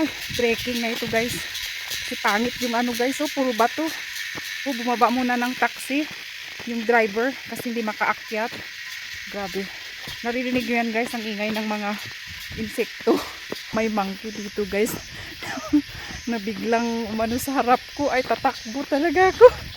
Ay, trekking na ito guys. Si pangit yung ano guys, oh, puro bato. Oh, bumaba muna ng taxi yung driver kasi hindi makaakyat. Grabe. Naririnig nyo yan guys, ang ingay ng mga insekto. May monkey dito guys. na biglang umano sa harap ko ay tatakbo talaga ako.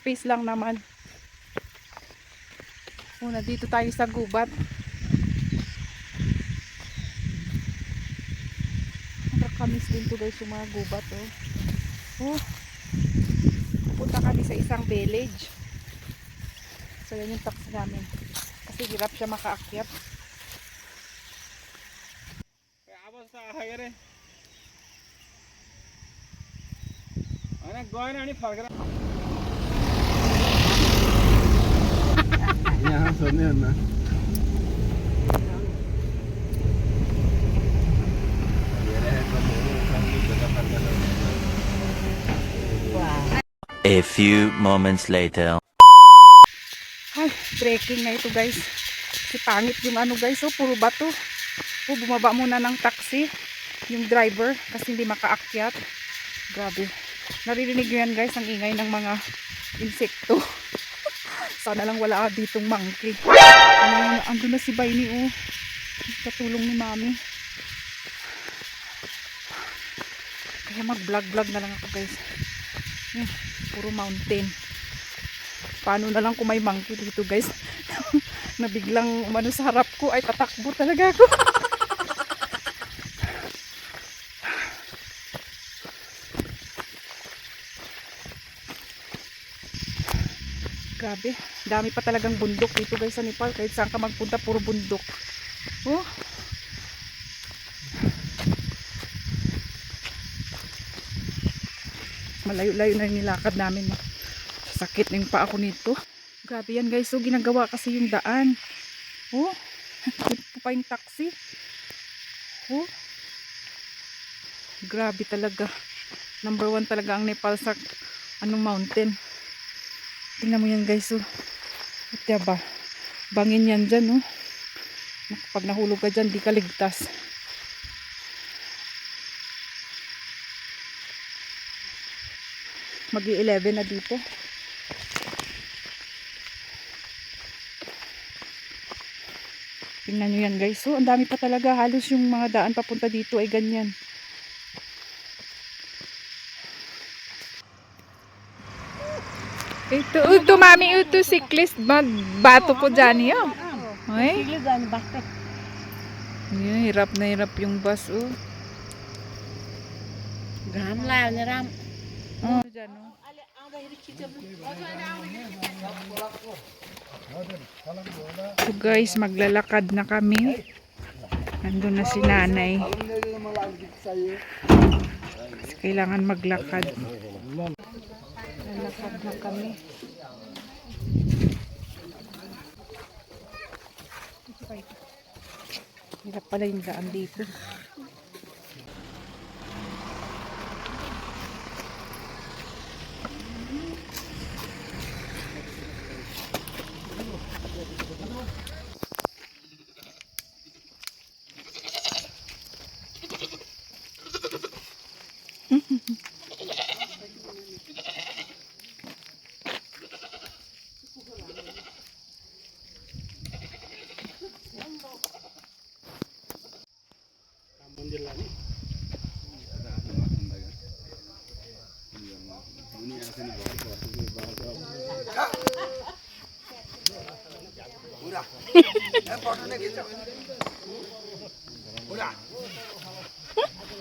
space lang naman. Una dito tayo sa gubat. Nakakamiss din to guys yung mga gubat oh. Oh. Pupunta kami sa isang village. So yan yung taxi namin. Kasi hirap siya makaakyat. Kaya abos sa hagere. അങ്ങനെ ഗോയനാണ് ഈ ഫർഗറ Inahasan na yun ha. A few moments later. Ay, trekking na ito guys. Si pangit yung ano guys. Oh, puro bato. Oh, bumaba muna ng taxi. Yung driver. Kasi hindi makaakyat. Grabe. Naririnig yun guys ang ingay ng mga insekto. Sana lang wala ditong monkey. Ano, ando na si Baini oh. Katulong ni Mami. Kaya mag-vlog-vlog na lang ako guys. Eh, puro mountain paano na lang kung may monkey dito guys na biglang umano sa harap ko ay tatakbo talaga ako grabe. Dami pa talagang bundok dito guys sa Nepal. Kahit saan ka magpunta puro bundok. Oh. Malayo-layo na yung nilakad namin no? sakit na yung pa ako nito. Grabe yan guys so ginagawa kasi yung daan. Oh. Ito pa yung taxi. Oh. Grabe talaga. Number one talaga ang Nepal sa anong mountain tingnan mo yan guys oh ito ba bangin yan dyan oh pag nahulog ka dyan di ka ligtas magi 11 na dito Tingnan nyo yan guys. So, ang dami pa talaga. Halos yung mga daan papunta dito ay ganyan. Ito, ito mami, ito cyclist. Ba- Bato ko dyan yun. Ay. Yan, hirap na hirap yung bus, oh. Gam la ni ram. Oh, dyan, oh. So guys, maglalakad na kami. Nandun na si nanay. Kailangan maglakad. Lalakad na kami. Hirap pala yung daan dito.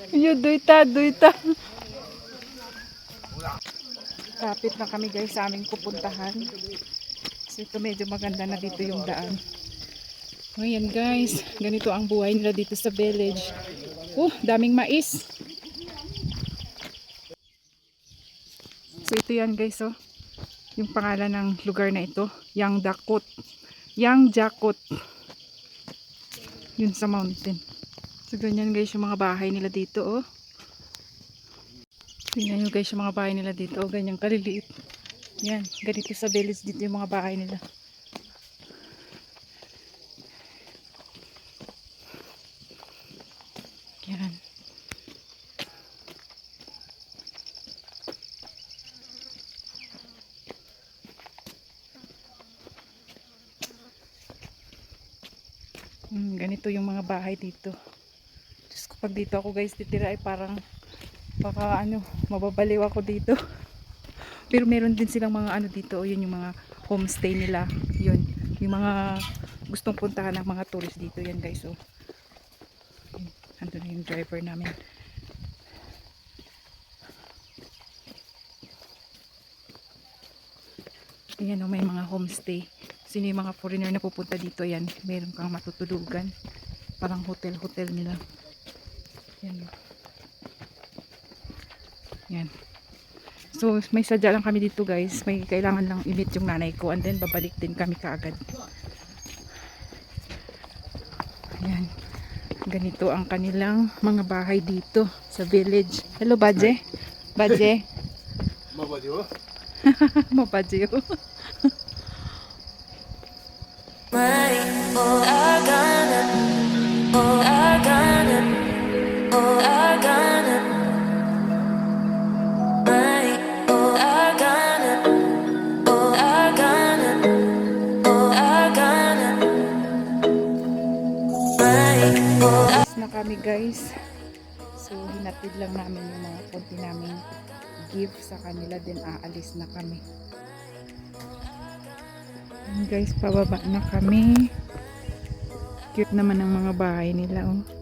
Yo, duita, duita. Kapit na kami guys sa aming pupuntahan. So ito medyo maganda na dito yung daan. Ayan guys, ganito ang buhay nila dito sa village. Oh, daming mais. So ito yan guys oh. Yung pangalan ng lugar na ito, Yang Dakot. Yang Jakot. Yun sa mountain. So ganyan guys yung mga bahay nila dito oh. Tingnan nyo guys yung mga bahay nila dito. Oh, ganyan kaliliit. Yan, ganito sa village dito yung mga bahay nila. Yan. Hmm, ganito yung mga bahay dito. Diyos ko, pag dito ako guys titira ay parang baka ano, mababaliw ako dito. Pero meron din silang mga ano dito, o yun yung mga homestay nila. Yun, yung mga gustong puntahan ng mga tourist dito yan guys. So, yun, andun na yung driver namin. Ayan o, may mga homestay. Sino yung mga foreigner na pupunta dito, yan. Meron kang matutulugan. Parang hotel-hotel nila. Yan. Yan. So, may sadya lang kami dito guys. May kailangan lang i-meet yung nanay ko. And then, babalik din kami kaagad. Yan. Ganito ang kanilang mga bahay dito sa village. Hello, Badje. Badje. Mabadiyo? Mabadje Alis na kami guys. So, hinatid lang namin yung mga konti namin gift sa kanila. Then, aalis na kami. Ayan guys, pababa na kami. Cute naman ang mga bahay nila. Oh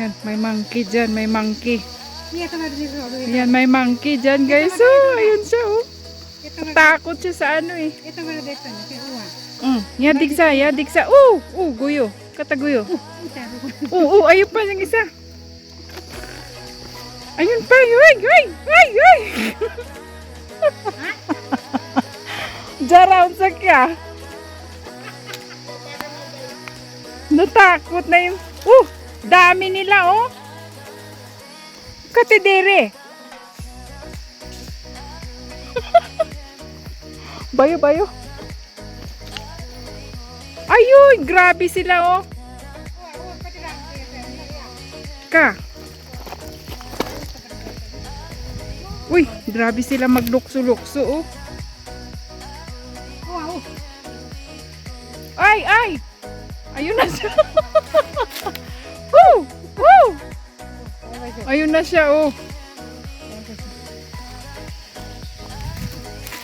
Yan, may monkey dyan, may monkey. Ayan, may monkey dyan guys. Oh, ayun siya oh. Takot siya sa ano eh. itu kamar dito uwa. Mm, yadig sa, yadig sa. Uh, uh, guyo. Kataguyo. Uta. Oo, uh, ayun pa yung isa. Ayun pa, ay, ay, ay, ay. Jaraon sa ka. Natakot na yung, uh, dami nila, oh. Katidere. bayo, bayo. Ayun, grabe sila, oh. Ka. Uy, grabe sila maglukso-lukso, oh. Na siya, oh.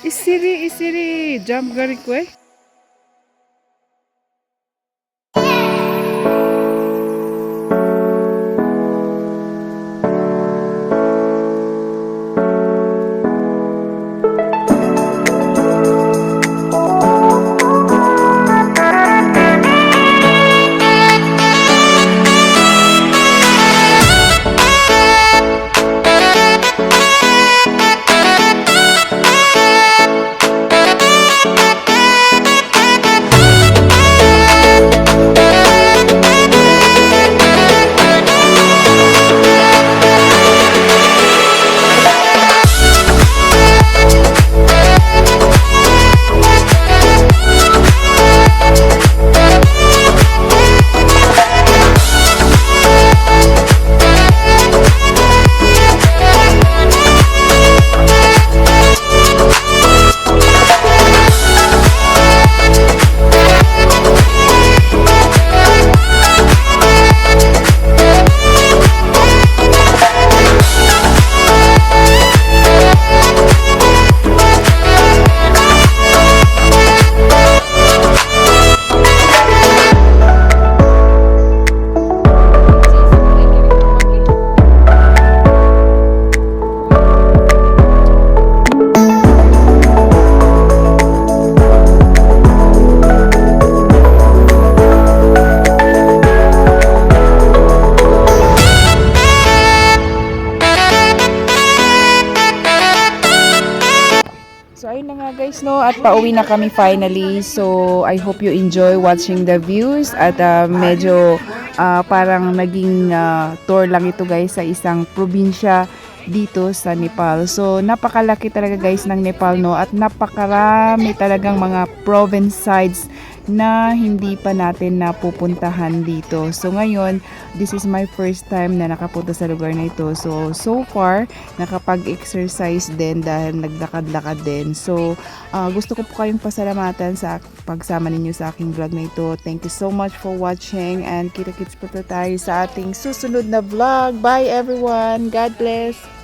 Isiri, isiri. Jump gari ko eh. Ayun na nga guys no at pauwi na kami finally. So I hope you enjoy watching the views at uh, medyo uh, parang naging uh, tour lang ito guys sa isang probinsya dito sa Nepal. So napakalaki talaga guys ng Nepal no at napakarami talagang mga province sides na hindi pa natin napupuntahan dito. So ngayon, this is my first time na nakapunta sa lugar na ito. So so far, nakapag-exercise din dahil nagdakad-lakad din. So ah, gusto ko po kayong pasalamatan sa pagsama ninyo sa aking vlog na ito. Thank you so much for watching and kita-kits po tayo sa ating susunod na vlog. Bye everyone! God bless!